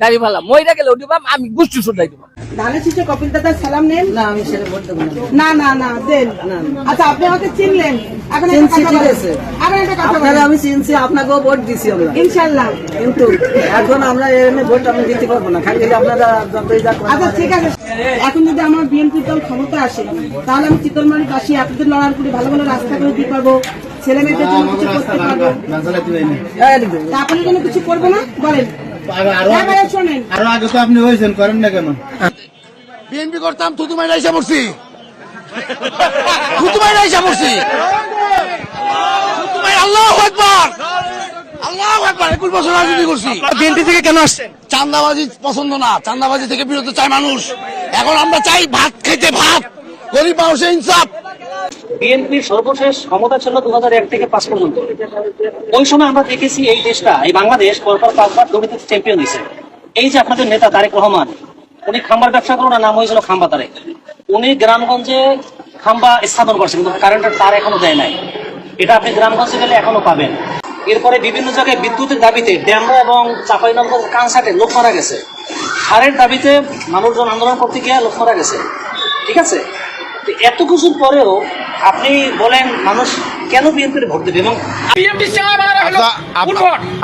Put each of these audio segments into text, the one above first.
দাড়ি ভালা মইরা গেলে দিবাম আমি গুষ্টি শুধাই দিবাম ধানের শীষে কপিল দাদার সালাম নেন না আমি সেটা ভোট দেবো না না না না দেন আচ্ছা আপনি আমাকে চিনলেন এখন চিনছি, ঠিক আছে। এখন একটা কথা বলেন আমি চিনছি আপনাকেও ভোট দিছি আমরা ইনশাল্লাহ কিন্তু এখন আমরা এখানে ভোট আমি দিতে পারব না খালি আপনারা যতই যা আচ্ছা ঠিক আছে এখন যদি আমার বিএনপি দল ক্ষমতা আসে তাহলে আমি চিতলমারি বাসী আপনাদের লড়ার করে ভালো ভালো রাস্তা করে দিতে পারব ছেলে মেয়েদের জন্য কিছু করতে পারব। জন্য কিছু করব না বলেন হ্যাঁ আরও আগে তো আপনি হয়েছেন করেন না কেন? বিএনপি করতাম থুতু মাইরা এসে পড়ছি থুতু মাইরা এসে পড়ছি আল্লাহ একবার আল্লাহ একবার একুশ বছর রাজনীতি করছি। বিএনপি থেকে কেন আসছেন? চান্দাবাজি পছন্দ না চান্দাবাজি থেকে বিরত চায় মানুষ। এখন আমরা চাই ভাত খেতে ভাত গরিব মানুষের ইনসাফ। বিএনপির সর্বশেষ ক্ষমতা ছিল দু থেকে পাঁচ পর্যন্ত। ওই সময় আমরা দেখেছি এই দেশটা, এই বাংলাদেশ পরপর পাঁচবার দুর্নীতিতে চ্যাম্পিয়ন হয়েছে। এই যে আপনাদের নেতা তারেক রহমান, উনি খাম্বার ব্যবসা করুন নাম হয়েছিল খাম্বা তারেক। উনি গ্রামগঞ্জে খাম্বা স্থাপন করছেন, কিন্তু কারেন্টের তার এখনও দেয় নাই। এটা আপনি গ্রামগঞ্জে গেলে এখনও পাবেন। এরপরে বিভিন্ন জায়গায় বিদ্যুতের দাবিতে ড্যামরা এবং চাপাইনগর কানসাটে লোক মারা গেছে। সারের দাবিতে মানুষজন আন্দোলন করতে গিয়ে লোক মারা গেছে। ঠিক আছে? তো এত কিছুর পরেও আপনি বলেন মানুষ কেন বিএনপির ভোট দেবে এবং আচ্ছা,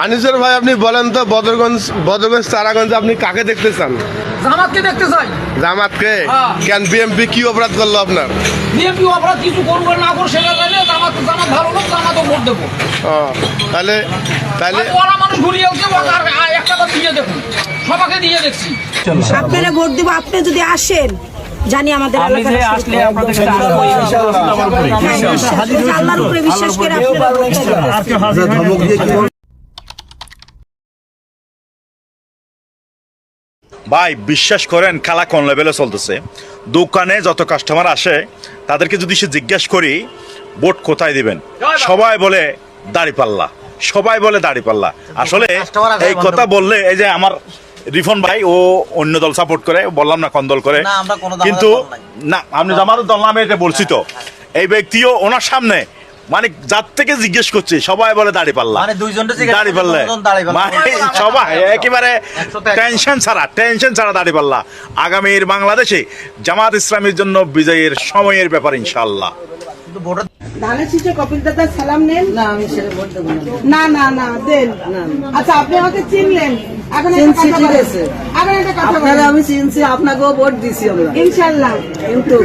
আনিসুর ভাই আপনি বলেন তো বদরগঞ্জ বদরগঞ্জ তারাগঞ্জে আপনি কাকে দেখতে চান? জামাতকে দেখতে চাই। জামাতকে? হ্যাঁ। কেন বিএমপি কি অপরাধ করল আপনার? বিএনপি অপরাধ কিছু করব না করব সেটা জানে জামাত জামাত ভালো লোক জামাতও ভোট দেবো। তাহলে তাহলে ওরা মানুষ ঘুরিয়ে একটা দিয়ে দেখুন সবাকে দিয়ে দেখছি। আপনারা ভোট দিব আপনি যদি আসেন জানি আমাদের হ্যাঁ। আল্লাহর উপরে বিশ্বাস করে আপনারা ভাই বিশ্বাস করেন খেলা কোন লেভেলে চলতেছে দোকানে যত কাস্টমার আসে তাদেরকে যদি সে জিজ্ঞেস করি বোট কোথায় দিবেন সবাই বলে দাড়ি পাল্লা সবাই বলে দাড়ি পাল্লা আসলে এই কথা বললে এই যে আমার রিফন ভাই ও অন্য দল সাপোর্ট করে বললাম না কোন দল করে। কিন্তু না আপনি জামাতের দল নামে এটা বলছি তো। এই ব্যক্তিও ওনার সামনে মানে যার থেকে জিজ্ঞেস করছে সবাই বলে দাড়ি পাল্লা। মানে দাড়ি পাল্লা। মানে সবাই একেবারে টেনশন ছাড়া টেনশন ছাড়া দাড়ি পাল্লা। আগামীর বাংলাদেশে জামাত ইসলামের জন্য বিজয়ের সময়ের ব্যাপার ভোটের ধানের শীষে কপিল দাদার সালাম নেন। না আমি সেটা ভোট দেবো না। না না না দেন। আচ্ছা আপনি আমাকে চিনলেন। এখন একটা চিনছি, কথা ঠিক আছে। এখন একটা কথা আপনারা আমি চিনছি আপনাকেও ভোট দিছি আমরা। ইনশাল্লাহ। কিন্তু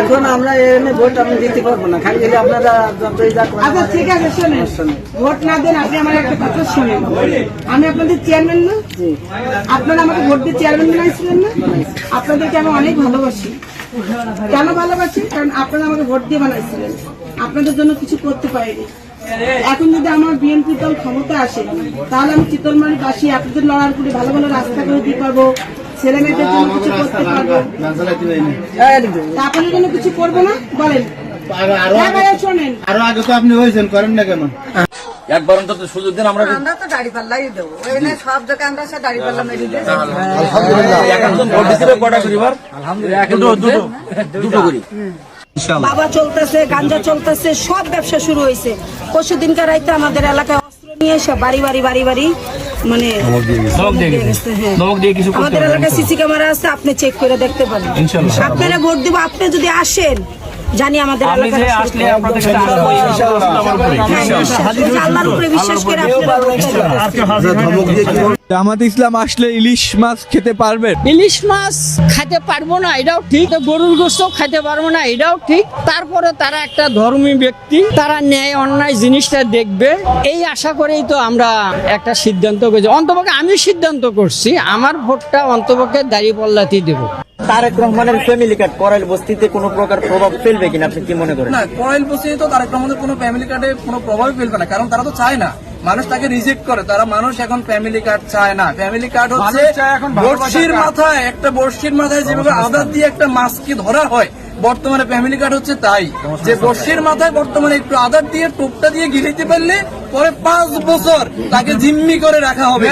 এখন আমরা এখানে ভোট আমি দিতে পারব না। খালি আপনারা যতই যা করেন। আচ্ছা ঠিক আছে শোনেন। ভোট না দেন আপনি আমার একটা কথা শোনেন। আমি আপনাদের চেয়ারম্যান না। আপনারা আমাকে ভোট দিয়ে চেয়ারম্যান বানাইছিলেন না। আপনাদেরকে আমি অনেক ভালোবাসি। কেন ভালোবাসি? কারণ আপনারা আমাকে ভোট দিয়ে বানাইছিলেন। আপনাদের জন্য কিছু করতে পারিনি। এখন যদি আমার বিএনপি দল ক্ষমতা আসে তাহলে আমি চিতলমারি বাসী আপনাদের লড়ার করে ভালো ভালো রাস্তা করে দিতে পারব ছেলে মেয়েদের জন্য কিছু করতে পারব। আপনাদের জন্য কিছু করব না? বলেন। আরও হ্যাঁ আরও আগে তো আপনি হয়েছেন করেন না কেন? একবার অন্তত সুযোগ দিন আমরা আমরা তো দাড়ি পাল্লাই দেবো। সব জায়গায় আমরা সব দাড়ি পাল্লা মেরে দিই ভোট দিতে কটা করিবার দুটো দুটো। দুটো করি। বাবা চলতেছে গাঞ্জা চলতেছে সব ব্যবসা শুরু হয়েছে। পরশু দিনকার রাইতে আমাদের এলাকায় অস্ত্র নিয়ে এসে বাড়ি বাড়ি বাড়ি বাড়ি মানে হ্যাঁ। আমাদের এলাকায় সিসি ক্যামেরা আছে আপনি চেক করে দেখতে পারেন। আপনারা ভোট দিব আপনি যদি আসেন জানি আমাদের। জামাত ইসলাম আসলে ইলিশ মাছ খেতে পারবেন ইলিশ মাছ খাইতে পারব না এটাও ঠিক। গরুর গোস্ত খাইতে পারব না এটাও ঠিক। তারপরে তারা একটা ধর্মী ব্যক্তি তারা ন্যায় অন্যায় জিনিসটা দেখবে। এই আশা করেই তো আমরা একটা সিদ্ধান্ত করেছি। অন্তপক্ষে আমি সিদ্ধান্ত করছি আমার ভোটটা অন্তপক্ষে দাঁড়িয়ে পল্লাতেই দেবো। তারেক রহমানের ফ্যামিলি কার্ড করাইল বস্তিতে কোনো প্রকার প্রভাব ফেলবে কিনা আপনি কি মনে করেন? না করাইল বস্তিতে তো তারেক রহমানের কোনো ফ্যামিলি কার্ডে কোনো প্রভাব ফেলবে না কারণ তারা তো চায় না। মানুষ তাকে রিজেক্ট করে তারা মানুষ এখন ফ্যামিলি কার্ড চায় না। ফ্যামিলি কার্ড হচ্ছে বর্ষির মাথায় একটা বর্ষির মাথায় যেভাবে আদার দিয়ে একটা মাছকে ধরা হয় বর্তমানে ফ্যামিলি কার্ড হচ্ছে তাই। যে বর্ষের মাথায় বর্তমানে একটু আধার দিয়ে টোপটা দিয়ে গিলিতে পারলে পরে পাঁচ বছর তাকে জিম্মি করে রাখা হবে।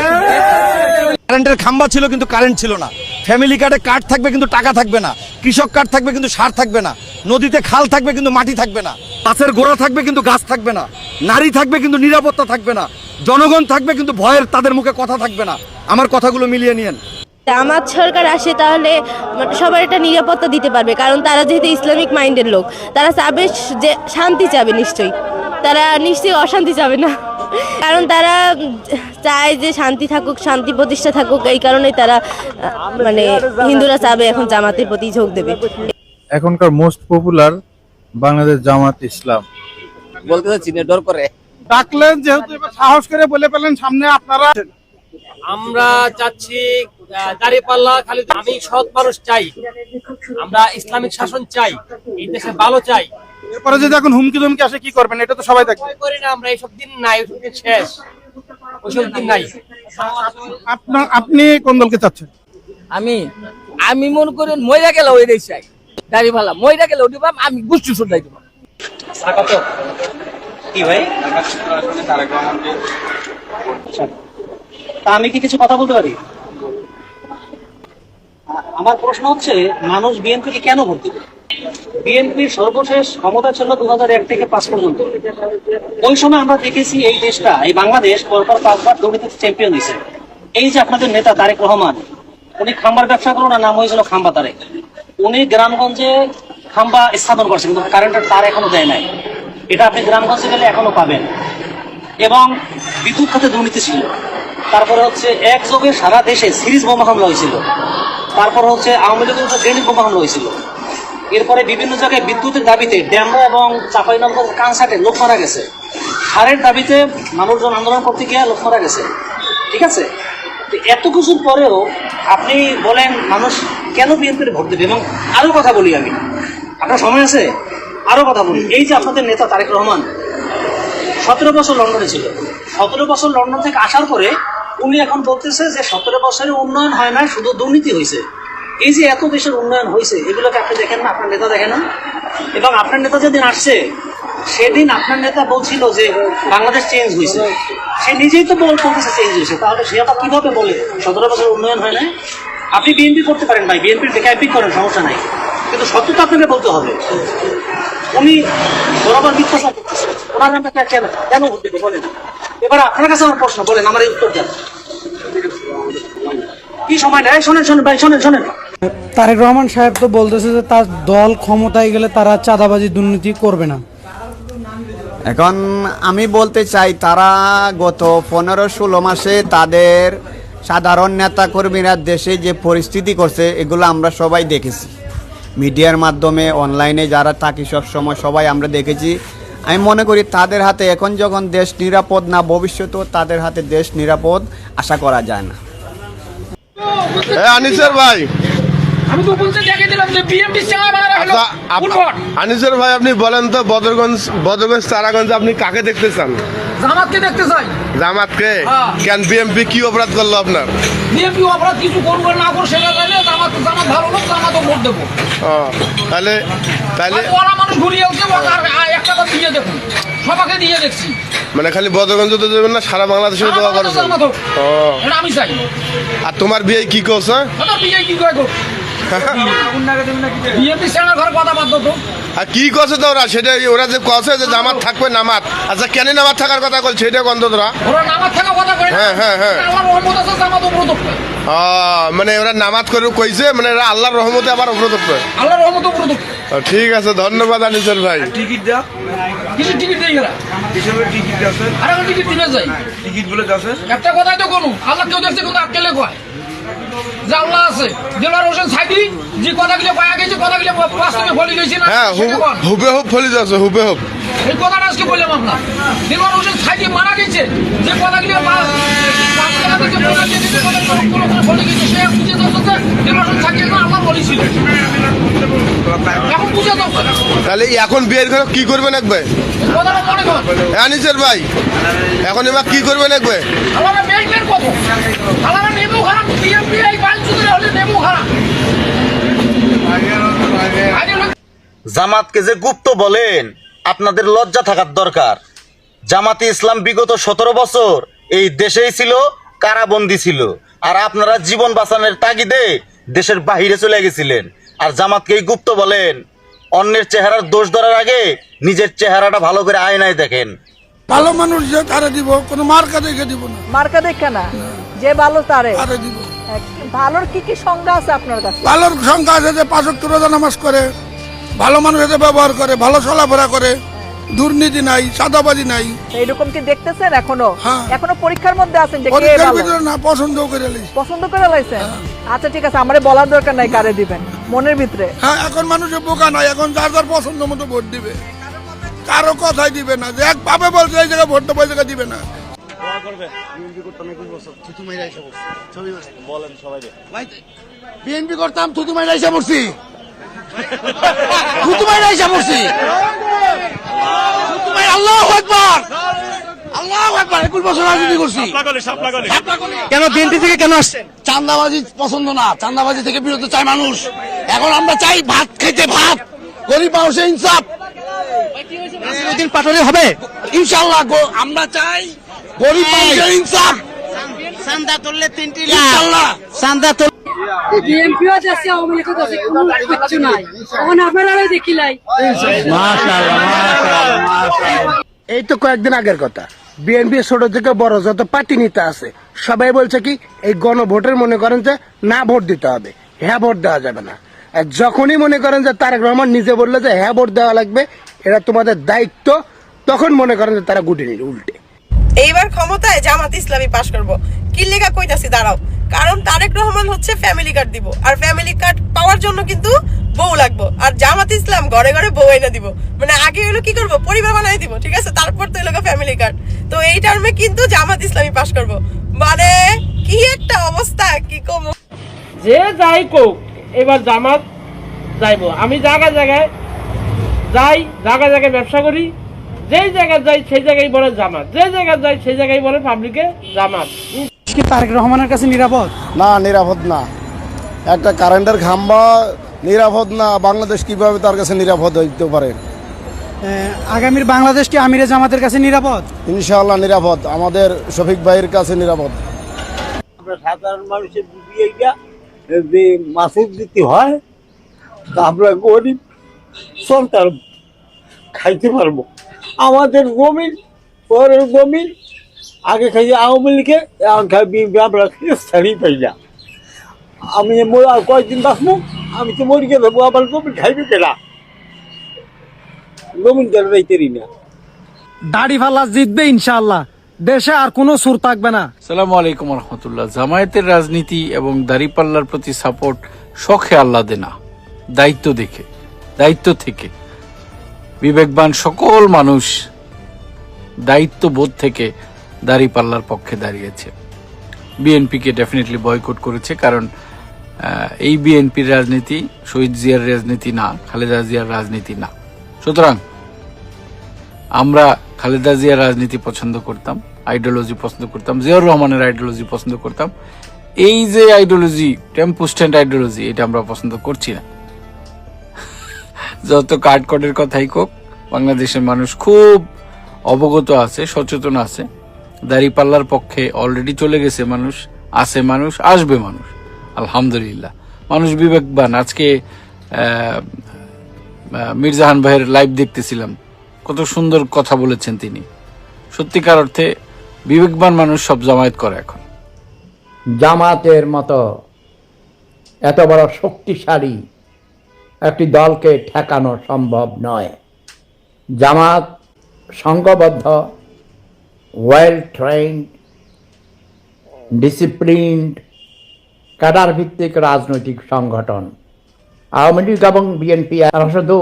কারেন্টের খাম্বা ছিল কিন্তু কারেন্ট ছিল না। ফ্যামিলি কার্ডে কার্ড থাকবে কিন্তু টাকা থাকবে না। কৃষক কার্ড থাকবে কিন্তু সার থাকবে না। নদীতে খাল থাকবে কিন্তু মাটি থাকবে না। গাছের গোড়া থাকবে কিন্তু গাছ থাকবে না। নারী থাকবে কিন্তু নিরাপত্তা থাকবে না। জনগণ থাকবে কিন্তু ভয়ের তাদের মুখে কথা থাকবে না। আমার কথাগুলো মিলিয়ে নিয়েন। জামাত সরকার আসে তাহলে সবার একটা নিরাপত্তা দিতে পারবে কারণ তারা যেহেতু ইসলামিক মাইন্ডের লোক তারা চাবে যে শান্তি চাবে নিশ্চয়ই। তারা নিশ্চয়ই অশান্তি চাবে না। কারণ তারা চায় যে শান্তি থাকুক শান্তি প্রতিষ্ঠা থাকুক এই কারণেই তারা মানে হিন্দুরা চাবে এখন জামাতের প্রতি ঝোঁক দেবে। এখনকার মোস্ট পপুলার বাংলাদেশ জামাত ইসলাম। বলতে চাচ্ছি ডর করে। ডাকলেন যেহেতু সাহস করে বলে পেলেন সামনে আপনারা আমরা চাচ্ছি দাঁড়িয়ে পাল্লা খালি আমি সৎ মানুষ চাই। আমরা ইসলামিক শাসন চাই এই দেশে ভালো চাই। এরপরে যদি এখন হুমকি ধুমকি আসে কি করবেন? এটা তো সবাই দেখবে। করি না আমরা এইসব দিন নাই ওইসব দিন শেষ। ওইসব দিন নাই। আপনার আপনি কোন দলকে চাচ্ছেন? আমি আমি মনে করেন মইরা গেলে ওই দেশ চাই। দাঁড়িয়ে পাল্লা মইরা গেলে ওটি পাম আমি গোষ্ঠী শুধাই দেবো। স্বাগত। কি ভাই। তা আমি কি কিছু কথা বলতে পারি? আমার প্রশ্ন হচ্ছে, মানুষ বিএনপিকে কেন ভোট দিবে? বিএনপির সর্বশেষ ক্ষমতা ছিল দু এক থেকে পাঁচ পর্যন্ত। ওই সময় আমরা দেখেছি এই দেশটা, এই বাংলাদেশ পরপর পাঁচবার দুর্নীতিতে চ্যাম্পিয়ন হয়েছে। এই যে আপনাদের নেতা তারেক রহমান, উনি খাম্বার ব্যবসা করুন নাম হয়েছিল খাম্বা তারেক। উনি গ্রামগঞ্জে খাম্বা স্থাপন করছে, কিন্তু কারেন্টের তার এখনও দেয় নাই। এটা আপনি গ্রামগঞ্জে গেলে এখনও পাবেন। এবং বিদ্যুৎ খাতে দুর্নীতি ছিল। তারপরে হচ্ছে, একযোগে সারা দেশে সিরিজ বোমা হামলা হয়েছিল। তারপর হচ্ছে আওয়ামী লীগের উপর গ্রেনেড বোমা হয়েছিল এরপরে বিভিন্ন জায়গায় বিদ্যুতের দাবিতে ড্যামরা এবং চাপাইনগর কানসাটে লোক মারা গেছে। সারের দাবিতে মানুষজন আন্দোলন করতে গিয়ে লোক মারা গেছে। ঠিক আছে? এত কিছুর পরেও আপনি বলেন মানুষ কেন বিএনপির ভোট দেবে? এবং আরও কথা বলি আমি। আপনার সময় আছে? আরও কথা বলি। এই যে আপনাদের নেতা তারেক রহমান, সতেরো বছর লন্ডনে ছিল। সতেরো বছর লন্ডন থেকে আসার পরে উনি এখন বলতেছে যে সতেরো বছরের উন্নয়ন হয় না শুধু দুর্নীতি হয়েছে এই যে এত দেশের উন্নয়ন হয়েছে এগুলোকে আপনি দেখেন না? আপনার নেতা দেখেন না? এবং আপনার নেতা যেদিন আসছে, সেদিন আপনার নেতা বলছিল যে বাংলাদেশ চেঞ্জ হয়েছে সে নিজেই তো বল বলতেছে চেঞ্জ হয়েছে তাহলে সে আবার কীভাবে বলে? সতেরো বছর উন্নয়ন হয় না আপনি বিএনপি করতে পারেন ভাই বিএনপির ডেকাইপি করেন, সমস্যা নাই। কিন্তু সত্যতা আপনাকে বলতে হবে। উনি বরাবর মিথ্যাচার করতেছে। ওনার নামটা কেন কেন দেবে বলেন? এবার আপনার কাছে আমার প্রশ্ন বলেন আমার এই উত্তর দেন। কি সময় নেই শোনেন শোনেন ভাই শোনেন শোনেন। তারেক রহমান সাহেব তো বলতেছে যে তার দল ক্ষমতায় গেলে তারা চাঁদাবাজি দুর্নীতি করবে না। এখন আমি বলতে চাই তারা গত পনেরো ষোলো মাসে তাদের সাধারণ নেতা কর্মীরা দেশে যে পরিস্থিতি করছে এগুলো আমরা সবাই দেখেছি। মিডিয়ার মাধ্যমে অনলাইনে যারা থাকি সব সময় সবাই আমরা দেখেছি। আমি মনে করি তাদের হাতে এখন যখন দেশ নিরাপদ না, ভবিষ্যতেও তাদের হাতে দেশ নিরাপদ আশা করা যায় না। ভাই। আমি তো বলতে দেখে দিলাম যে বিএমপি হলো। আচ্ছা, আপ- আনিসের ভাই আপনি বলেন তো বদরগঞ্জ বদরগঞ্জ তারাগঞ্জ আপনি কাকে দেখতে চান? জামাতকে দেখতে চাই। জামাতকে? হ্যাঁ। কেন বিএমপি কি অপরাধ করল আপনার? বিএনপি অপরাধ কিছু করব না করব সেটা জানে জামাত জামাত ভালো লোক জামাতও ভোট দেবো। তাহলে তাহলে ওরা মানুষ ঘুরিয়ে আর একটা কথা দিয়ে দেখুন। সবাকে দিয়ে দেখছি। মানে খালি বদরগঞ্জ তো দেবেন না সারা বাংলাদেশে করেছেন আমি চাই। আর তোমার বিয়ে কি করছে? ওটা বিয়ে কি করে বিএনপি সেনার ঘরে কথা বাদ তো। আর কি করছে তো ওরা সেটা ওরা যে কছে যে জামাত থাকবে নামাত। আচ্ছা কেন নামাত থাকার কথা বলছে সেটা গন্ধ তোরা? ওরা নামাজ থাকা কথা কয় হ্যাঁ, হ্যাঁ, হ্যাঁ। আছে মানে ওরা নামাজ করে কইছে মানে এরা আল্লাহর রহমতে আবার উপরদক্ষ আল্লাহর রহমত ও, ঠিক আছে ধন্যবাদ আনিসের ভাই। কিছু টিকিট দেই এরা আর এখন টিকিট দিবে যাই। টিকিট বলে একটা কথাই তো কোনো আল্লাহ কেউ দেখছে কিন্তু আটকেলে কয়? আছে। দিলওয়ার হোসেন সাইদি যে কথাগুলো পায়া গেছে কথাগুলো বাস্তবে ফলি গেছে না হ্যাঁ ফলি যাচ্ছে এই কথাটা আজকে বললাম আপনার। দিলওয়ার হোসেন সাইদি মারা গেছে যে কথাগুলো তাহলে এখন বিয়ের ঘরে কি করবেন একবে এই কথাটা আনিসের ভাই। এখন এবার কি করবেন একবে জামাতকে যে গুপ্ত বলেন আপনাদের লজ্জা থাকার দরকার। জামাতে ইসলাম বিগত সতেরো বছর এই দেশেই ছিল কারাবন্দি ছিল। আর আপনারা জীবন বাঁচানোর তাগিদে দেশের বাহিরে চলে গেছিলেন। আর জামাতকে এই গুপ্ত বলেন অন্যের চেহারার দোষ ধরার আগে নিজের চেহারাটা ভালো করে আয়নায় দেখেন। ভালো মানুষ যে কারে দিব কোনো মার্কা দেখে দিব না। মার্কা দেখে না যে ভালো তারে দিব। ভালোর কি কি সংজ্ঞা আছে আপনার কাছে? ভালোর সংখ্যা আছে যে পাঁচক রোজা নামাজ করে ভালো মানুষ এতে ব্যবহার করে ভালো চলাফেরা করে দুর্নীতি নাই সাদাবাজি নাই। এইরকম কি দেখতেছেন এখনও? হ্যাঁ। এখনও পরীক্ষার মধ্যে আছেন যে কে ভালো? না পছন্দ করে পছন্দ করে লাইছেন আচ্ছা ঠিক আছে আমারে বলার দরকার নাই কারে দিবেন? মনের ভিতরে? হ্যাঁ এখন মানুষের বোকা নাই এখন যার যার পছন্দ মতো ভোট দিবে। কারও কথাই দিবে না যে এক ভাবে বলছে এই জায়গায় ভোটটা ওই জায়গায় দিবে না। বিএনপি করতাম থুতু মাইরা এসে পড়ছি। থুতু মাইরা এসে পড়ছি। থুতু মাইরা আল্লাহু আকবার। আল্লাহু আকবার একুশ বছর কেন বিএনপি থেকে কেন আসছেন চান্দাবাজি পছন্দ না। চান্দাবাজি থেকে বিরত চায় মানুষ। এখন আমরা চাই ভাত খেতে ভাত। গরিব মানুষের ইনসাফ। দিন পাঠালে হবে? ইনশাল্লাহ গো- আমরা চাই গরিব মানুষের ইনসাফ। চান্দা তুললে তিনটি চান্দা তো বিএনপিও আছে আওয়ামী লীগও আছে কোনো কিচ্ছু নাই। তখন আপনারা দেখিলাই এই তো কয়েকদিন আগের কথা। বিএনপি ছোট থেকে বড় যত পার্টি নেতা আছে সবাই বলছে কি এই গণভোটের মনে করেন যে না ভোট দিতে হবে হ্যাঁ ভোট দেওয়া যাবে না। আর যখনই মনে করেন যে তারেক রহমান নিজে বলল যে হ্যাঁ ভোট দেওয়া লাগবে এটা তোমাদের দায়িত্ব তখন মনে করেন যে তারা গুটি নিল উল্টে। এইবার ক্ষমতায় জামাত ইসলামী পাশ করব। কি লেখা কইতাছি, দাঁড়াও। কারণ তারেক রহমান হচ্ছে ফ্যামিলি কার্ড দিব। আর ফ্যামিলি কার্ড পাওয়ার জন্য কিন্তু বউ লাগবো। আর জামাত ইসলাম ঘরে ঘরে বউ এনে দিব। মানে আগে হলো কি করব? পরিবার বানাই দিব, ঠিক আছে? তারপর তো এলাকা ফ্যামিলি কার্ড তো এই টার্মে কিন্তু জামাত ইসলামী পাশ করব। মানে কি একটা অবস্থা, কি কম? যে যাই কোক, এবার জামাত যাইবো। আমি জায়গা জায়গায় যাই জায়গা জায়গায় ব্যবসা করি। যেই জায়গায় যাই সেই জায়গায় বলে জামাত। যে জায়গায় যাই সেই জায়গায় বলে পাবলিকে জামাত। কি তারেক রহমানের কাছে নিরাপদ? না নিরাপদ না। একটা কারেন্টের খাম্বা নিরাপদ না বাংলাদেশ কীভাবে তার কাছে নিরাপদ হইতে পারে? আগামীর বাংলাদেশ কি আমিরে জামাতের কাছে নিরাপদ? ইনশাআল্লাহ নিরাপদ। আমাদের শফিক ভাইয়ের কাছে নিরাপদ। আমরা সাধারণ মানুষের বুঝি এইটা যে মাসুদ দিতে হয় তা আমরা গরিব সরকার খাইতে পারব। আমাদের জমিন পরের জমিন আগে খাই আওয়ামী লীগে এখন খাই বিএনপি আমরা ছাড়ি পাই না। আমি মরে আর কয়েকদিন বাঁচবো আমি তো মরি গেলে আমার জমিন খাইবে কেনা জমিন কেন রাইতেরি না। দাড়ি ফাল্লা জিতবে ইনশাআল্লাহ দেশে আর কোনো সুর থাকবে না। সালামু আলাইকুম রহমতুল্লাহ। জামায়াতের রাজনীতি এবং দাড়িপাল্লার প্রতি সাপোর্ট শখে আল্লাদে দেনা। দায়িত্ব দেখে দায়িত্ব থেকে। বিবেকবান সকল মানুষ দায়িত্ববোধ থেকে দাড়িপাল্লার পক্ষে দাঁড়িয়েছে। বিএনপিকে ডেফিনেটলি বয়কট করেছে কারণ এই বিএনপির রাজনীতি, শহীদ জিয়ার রাজনীতি না, খালেদা জিয়ার রাজনীতি না। সুতরাং আমরা খালেদা জিয়ার রাজনীতি পছন্দ করতাম আইডিওলজি পছন্দ করতাম, জিয়াউর রহমানের আইডিওলজি পছন্দ করতাম। এই যে আইডিওলজি টেম্পো স্ট্যান্ড আইডিওলজি এটা আমরা পছন্দ করছি না। যত কাঠকটের কথাই কোক বাংলাদেশের মানুষ খুব অবগত আছে, সচেতন আছে। দাড়িপাল্লার পক্ষে অলরেডি চলে গেছে মানুষ, আছে মানুষ, আসবে মানুষ। আলহামদুলিল্লাহ। মানুষ বিবেকবান। আজকে মির্জাহান ভাইয়ের লাইভ দেখতেছিলাম। কত সুন্দর কথা বলেছেন তিনি। সত্যিকার অর্থে বিবেকবান মানুষ সব জামায়াত করে এখন। জামাতের মতো এত বড় শক্তিশালী একটি দলকে ঠেকানো সম্ভব নয়। জামাত সংঘবদ্ধ ওয়েল ট্রেন্ড ডিসিপ্লিনড ক্যাডার ভিত্তিক রাজনৈতিক সংগঠন। আওয়ামী লীগ এবং বিএনপি তারা শুধু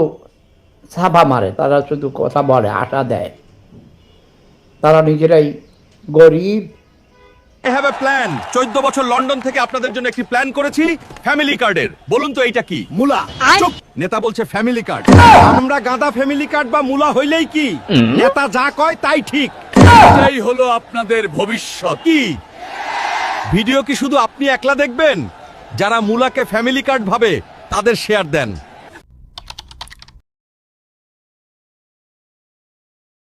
ছাপা মারে, তারা শুধু কথা বলে, আশা দেয়। তারা নিজেরাই গরিব হ্যাভ এ প্ল্যান চোদ্দ বছর লন্ডন থেকে আপনাদের জন্য একটি প্ল্যান করেছি ফ্যামিলি কার্ডের বলুন তো এইটা কি? মুলা। চুপ। নেতা বলছে ফ্যামিলি কার্ড আমরা গাঁদা ফ্যামিলি কার্ড বা মুলা হইলেই কি? নেতা যা কয় তাই ঠিক। এটাই হলো আপনাদের ভবিষ্যৎ। কি? ভিডিও কি শুধু আপনি একলা দেখবেন? যারা মুলাকে ফ্যামিলি কার্ড ভাবে তাদের শেয়ার দেন।